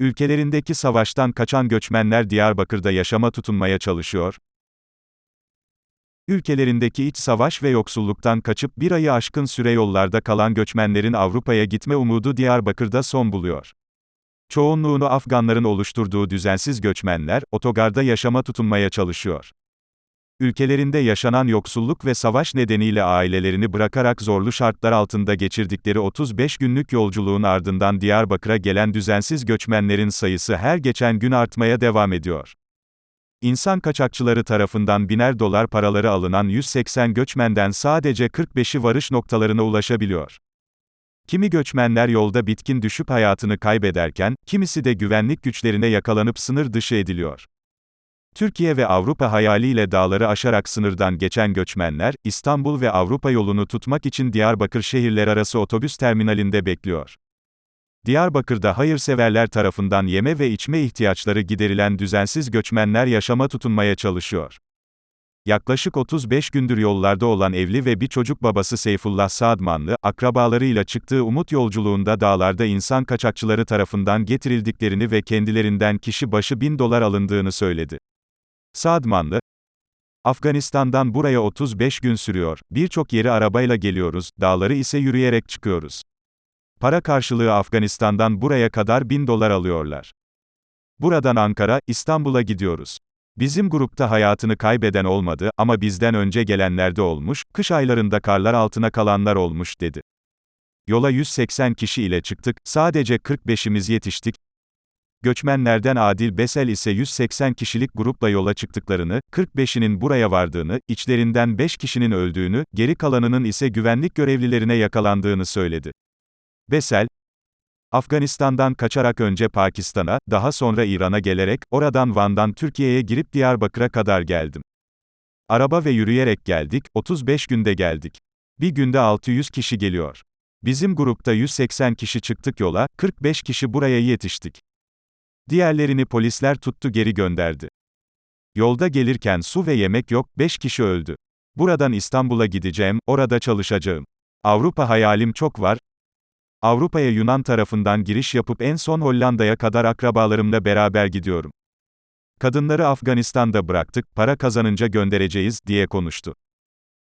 Ülkelerindeki savaştan kaçan göçmenler Diyarbakır'da yaşama tutunmaya çalışıyor. Ülkelerindeki iç savaş ve yoksulluktan kaçıp bir ayı aşkın süre yollarda kalan göçmenlerin Avrupa'ya gitme umudu Diyarbakır'da son buluyor. Çoğunluğunu Afganların oluşturduğu düzensiz göçmenler, otogarda yaşama tutunmaya çalışıyor. Ülkelerinde yaşanan yoksulluk ve savaş nedeniyle ailelerini bırakarak zorlu şartlar altında geçirdikleri 35 günlük yolculuğun ardından Diyarbakır'a gelen düzensiz göçmenlerin sayısı her geçen gün artmaya devam ediyor. İnsan kaçakçıları tarafından biner dolar paraları alınan 180 göçmenden sadece 45'i varış noktalarına ulaşabiliyor. Kimi göçmenler yolda bitkin düşüp hayatını kaybederken, kimisi de güvenlik güçlerine yakalanıp sınır dışı ediliyor. Türkiye ve Avrupa hayaliyle dağları aşarak sınırdan geçen göçmenler, İstanbul ve Avrupa yolunu tutmak için Diyarbakır şehirler arası otobüs terminalinde bekliyor. Diyarbakır'da hayırseverler tarafından yeme ve içme ihtiyaçları giderilen düzensiz göçmenler yaşama tutunmaya çalışıyor. Yaklaşık 35 gündür yollarda olan evli ve bir çocuk babası Seyfullah Sadmanlı, akrabalarıyla çıktığı umut yolculuğunda dağlarda insan kaçakçıları tarafından getirildiklerini ve kendilerinden kişi başı 1000 dolar alındığını söyledi. Sadmanlı, Afganistan'dan buraya 35 gün sürüyor, birçok yeri arabayla geliyoruz, dağları ise yürüyerek çıkıyoruz. Para karşılığı Afganistan'dan buraya kadar 1000 dolar alıyorlar. Buradan Ankara, İstanbul'a gidiyoruz. Bizim grupta hayatını kaybeden olmadı ama bizden önce gelenler de olmuş, kış aylarında karlar altına kalanlar olmuş, dedi. Yola 180 kişi ile çıktık, sadece 45'imiz yetiştik. Göçmenlerden Adil Besel ise 180 kişilik grupla yola çıktıklarını, 45'inin buraya vardığını, içlerinden 5 kişinin öldüğünü, geri kalanının ise güvenlik görevlilerine yakalandığını söyledi. Besel, Afganistan'dan kaçarak önce Pakistan'a, daha sonra İran'a gelerek, oradan Van'dan Türkiye'ye girip Diyarbakır'a kadar geldim. Araba ve yürüyerek geldik, 35 günde geldik. Bir günde 600 kişi geliyor. Bizim grupta 180 kişi çıktık yola, 45 kişi buraya yetiştik. Diğerlerini polisler tuttu geri gönderdi. Yolda gelirken su ve yemek yok, 5 kişi öldü. Buradan İstanbul'a gideceğim, orada çalışacağım. Avrupa hayalim çok var, Avrupa'ya Yunan tarafından giriş yapıp en son Hollanda'ya kadar akrabalarımla beraber gidiyorum. Kadınları Afganistan'da bıraktık, para kazanınca göndereceğiz, diye konuştu.